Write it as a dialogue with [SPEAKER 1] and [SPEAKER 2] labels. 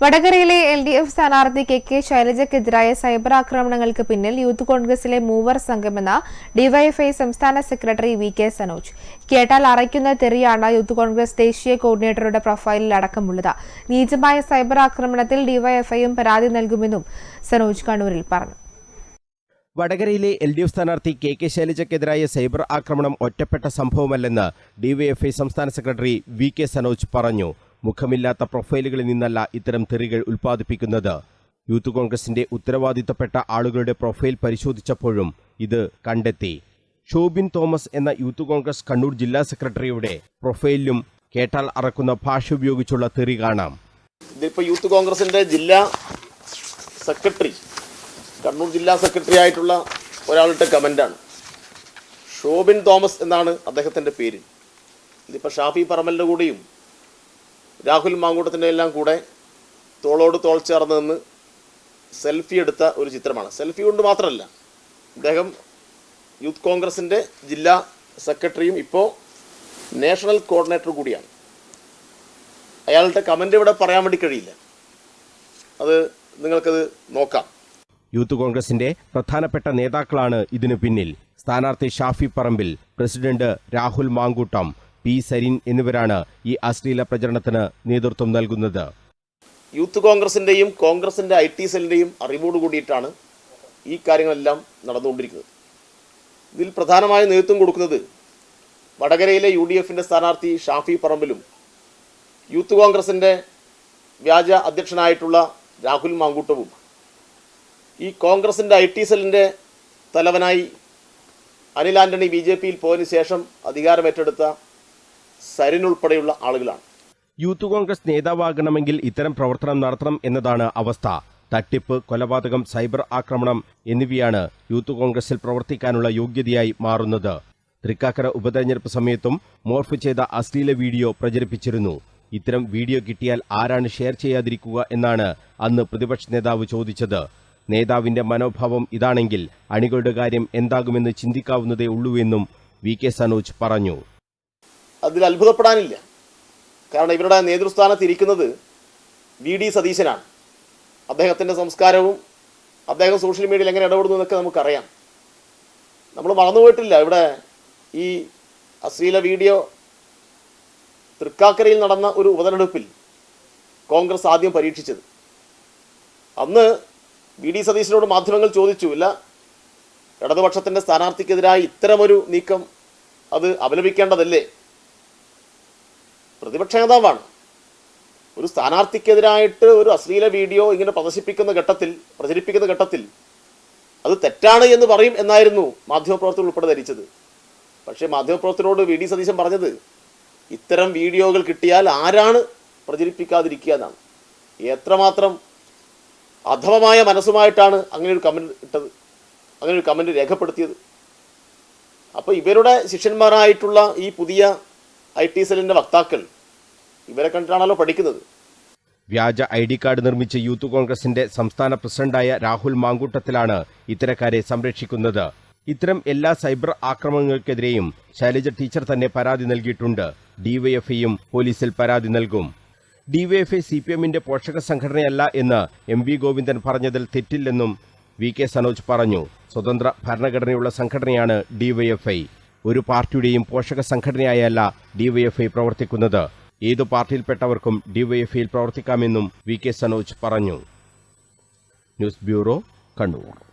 [SPEAKER 1] വടകരയിലെ L D F സ്ഥാനാർത്ഥി K K ശൈലജയ്ക്കെതിരായ സൈബർ ആക്രമണങ്ങൾക്ക് പിന്നിൽ യൂത്ത് കോൺഗ്രസിലെ മൂവർ സംഘമെന്ന ഡിവൈഎഫ്ഐ സംസ്ഥാന സെക്രട്ടറി വി കെ സനോജ്. കേട്ടാൽ അറയ്ക്കുന്ന തെറിയാണ് യൂത്ത് കോൺഗ്രസ് ദേശീയ കോർഡിനേറ്ററുടെ പ്രൊഫൈലിൽ അടക്കമുള്ളത്. നീചമായ സൈബർ ആക്രമണത്തിൽ ഡിവൈഎഫ്ഐയും പരാതി നൽകുമെന്നും സനോജ് കണ്ണൂരിൽ പറഞ്ഞു.
[SPEAKER 2] വടകരയിലെ എൽ ഡി എഫ് സ്ഥാനാർത്ഥി കെ കെ ശൈലജയ്ക്കെതിരായ സൈബർ ആക്രമണം ഒറ്റപ്പെട്ട സംഭവമല്ലെന്ന് ഡിവൈഎഫ്ഐ സംസ്ഥാന സെക്രട്ടറി വി കെ സനോജ് പറഞ്ഞു. മുഖമില്ലാത്ത പ്രൊഫൈലുകളിൽ നിന്നല്ല ഇത്തരം തെറികൾ ഉൽപ്പാദിപ്പിക്കുന്നത്. യൂത്ത് കോൺഗ്രസിന്റെ ഉത്തരവാദിത്തപ്പെട്ട ആളുകളുടെ പ്രൊഫൈൽ പരിശോധിച്ചപ്പോഴും ഇത് കണ്ടെത്തി. ഷോബിൻ തോമസ് എന്ന യൂത്ത് കോൺഗ്രസ് കണ്ണൂർ ജില്ലാ സെക്രട്ടറിയുടെ പ്രൊഫൈലിലും കേട്ടാൽ അറക്കുന്ന ഭാഷ ഉപയോഗിച്ചുള്ള തെറി കാണാം.
[SPEAKER 3] ഇതിപ്പോൾ യൂത്ത് കോൺഗ്രസിന്റെ ജില്ലാ സെക്രട്ടറി കണ്ണൂർ ജില്ലാ സെക്രട്ടറി ആയിട്ടുള്ള ഒരാളുടെ കമന്റാണ് ഷോബിൻ തോമസ് എന്നാണ് അദ്ദേഹത്തിന്റെ പേര്. ഇതിപ്പോൾ ഷാഫി പറമ്പലിന്റെ കൂടെയും രാഹുൽ മാങ്കൂട്ടത്തിന്റെ എല്ലാം കൂടെ തോളോട് തോൾ ചേർന്ന് നിന്ന് സെൽഫി എടുത്ത ഒരു ചിത്രമാണ്. സെൽഫി കൊണ്ട് മാത്രമല്ല അദ്ദേഹം യൂത്ത് കോൺഗ്രസിന്റെ ജില്ലാ സെക്രട്ടറിയും ഇപ്പോൾ നാഷണൽ കോർഡിനേറ്റർ കൂടിയാണ്. അയാളുടെ കമന്റ് ഇവിടെ പറയാൻ വേണ്ടി കഴിയില്ല. അത് നിങ്ങൾക്കത് നോക്കാം.
[SPEAKER 2] യൂത്ത് കോൺഗ്രസിന്റെ പ്രധാനപ്പെട്ട നേതാക്കളാണ് ഇതിനു പിന്നിൽ. സ്ഥാനാർത്ഥി ഷാഫി പറമ്പിൽ പ്രസിഡന്റ് രാഹുൽ മാങ്കൂട്ടം പി സരിൻ എന്നിവരാണ് ഈ അശ്ലീല പ്രചരണത്തിന് നേതൃത്വം നൽകുന്നത്.
[SPEAKER 3] യൂത്ത് കോൺഗ്രസിന്റെയും കോൺഗ്രസിന്റെ ഐ ടി സെല്ലിന്റെയും അറിവോട് കൂടിയിട്ടാണ് ഈ കാര്യങ്ങളെല്ലാം നടന്നുകൊണ്ടിരിക്കുന്നത്. ഇതിൽ പ്രധാനമായ നേതൃത്വം കൊടുക്കുന്നത് വടകരയിലെ യു ഡി എഫിന്റെ സ്ഥാനാർത്ഥി ഷാഫി പറമ്പിലും യൂത്ത് കോൺഗ്രസിന്റെ വ്യാജ അധ്യക്ഷനായിട്ടുള്ള രാഹുൽ മാങ്കൂട്ടവും ഈ കോൺഗ്രസിന്റെ ഐ ടി സെല്ലിന്റെ തലവനായി അനിൽ ആന്റണി ബി ജെ പിയിൽ പോയതിനു ശേഷം അധികാരമേറ്റെടുത്ത സരിൻ ഉൾപ്പെടെയുള്ള ആളുകളാണ്.
[SPEAKER 2] യൂത്ത് കോൺഗ്രസ് നേതാവാകണമെങ്കിൽ ഇത്തരം പ്രവർത്തനം നടത്തണം എന്നതാണ് അവസ്ഥ. തട്ടിപ്പ് കൊലപാതകം സൈബർ ആക്രമണം എന്നിവയാണ് യൂത്ത് കോൺഗ്രസിൽ പ്രവർത്തിക്കാനുള്ള യോഗ്യതയായി മാറുന്നത്. തൃക്കാക്കര ഉപതെരഞ്ഞെടുപ്പ് സമയത്തും മോർഫ് ചെയ്ത അശ്ലീല വീഡിയോ പ്രചരിപ്പിച്ചിരുന്നു. ഇത്തരം വീഡിയോ കിട്ടിയാൽ ആരാണ് ഷെയർ ചെയ്യാതിരിക്കുക എന്നാണ് അന്ന് പ്രതിപക്ഷ നേതാവ് ചോദിച്ചത്. നേതാവിന്റെ മനോഭാവം ഇതാണെങ്കിൽ അണികളുടെ കാര്യം എന്താകുമെന്ന് ചിന്തിക്കാവുന്നതേ ഉള്ളൂവെന്നും വി കെ സനോജ് പറഞ്ഞു.
[SPEAKER 3] അതിൽ അത്ഭുതപ്പെടാനില്ല. കാരണം ഇവരുടെ നേതൃസ്ഥാനത്ത് ഇരിക്കുന്നത് വി ഡി സതീശനാണ്. അദ്ദേഹത്തിന്റെ സംസ്കാരവും അദ്ദേഹം സോഷ്യൽ മീഡിയയിൽ എങ്ങനെ ഇടപെടുന്നു എന്നൊക്കെ നമുക്കറിയാം. നമ്മൾ മറന്നുപോയിട്ടില്ല ഇവിടെ ഈ അശ്ലീല വീഡിയോ തൃക്കാക്കരയിൽ നടന്ന ഒരു ഉപതെരഞ്ഞെടുപ്പിൽ കോൺഗ്രസ് ആദ്യം പരീക്ഷിച്ചത്. അന്ന് വി ഡി സതീശനോട് മാധ്യമങ്ങൾ ചോദിച്ചു ഇല്ല ഇടതുപക്ഷത്തിന്റെ സ്ഥാനാർത്ഥിക്കെതിരായി ഇത്തരമൊരു നീക്കം അത് അപലപിക്കേണ്ടതല്ലേ? പ്രതിപക്ഷ നേതാവാണ്. ഒരു സ്ഥാനാർത്ഥിക്കെതിരായിട്ട് ഒരു അശ്ലീല വീഡിയോ ഇങ്ങനെ പ്രദർശിപ്പിക്കുന്ന ഘട്ടത്തിൽ പ്രചരിപ്പിക്കുന്ന ഘട്ടത്തിൽ അത് തെറ്റാണ് എന്ന് പറയും എന്നായിരുന്നു മാധ്യമപ്രവർത്തകർ ഉൾപ്പെടെ ധരിച്ചത്. പക്ഷേ മാധ്യമപ്രവർത്തകരോട് വി. ഡി. സതീശൻ പറഞ്ഞത് ഇത്തരം വീഡിയോകൾ കിട്ടിയാൽ ആരാണ് പ്രചരിപ്പിക്കാതിരിക്കുക എന്നാണ്. എത്രമാത്രം അധമമായ മനസ്സുമായിട്ടാണ് അങ്ങനെ ഒരു കമന്റ് ഇട്ടത് അങ്ങനെ ഒരു കമന്റ് രേഖപ്പെടുത്തിയത്. അപ്പോൾ ഇവരുടെ ശിഷ്യന്മാരായിട്ടുള്ള ഈ പുതിയ ഐ ടി സെല്ലിന്റെ വക്താക്കൾ ഇവരെ കണ്ടിട്ടാണല്ലോ പഠിക്കുന്നത്.
[SPEAKER 2] വ്യാജ ഐ ഡി കാർഡ് നിർമ്മിച്ച യൂത്ത് കോൺഗ്രസിന്റെ സംസ്ഥാന പ്രസിഡന്റായ രാഹുൽ മാങ്കൂട്ടത്തിലാണ് ഇത്തരക്കാരെ സംരക്ഷിക്കുന്നത്. ഇത്തരം എല്ലാ സൈബർ ആക്രമണങ്ങൾക്കെതിരെയും ശൈലജ ടീച്ചർ തന്നെ പരാതി നൽകിയിട്ടുണ്ട്. ഡിവൈഎഫ്ഐയും പോലീസിൽ പരാതി നൽകും. ഡിവൈഎഫ്ഐ സി പി എമ്മിന്റെ പോഷക സംഘടനയല്ല എന്ന് എം വി ഗോവിന്ദൻ പറഞ്ഞതിൽ തെറ്റില്ലെന്നും വി കെ സനോജ് പറഞ്ഞു. സ്വതന്ത്ര ഭരണഘടനയുള്ള സംഘടനയാണ് ഡിവൈഎഫ്ഐ. ഒരു പാർട്ടിയുടെയും പോഷക സംഘടനയായല്ല ഡിവൈഎഫ്ഐ പ്രവർത്തിക്കുന്നത്. ഏതു പാർട്ടിയിൽപ്പെട്ടവർക്കും ഡിവൈഎഫ്ഐയിൽ പ്രവർത്തിക്കാമെന്നും വി കെ സനോജ് പറഞ്ഞു. News bureau Kannur.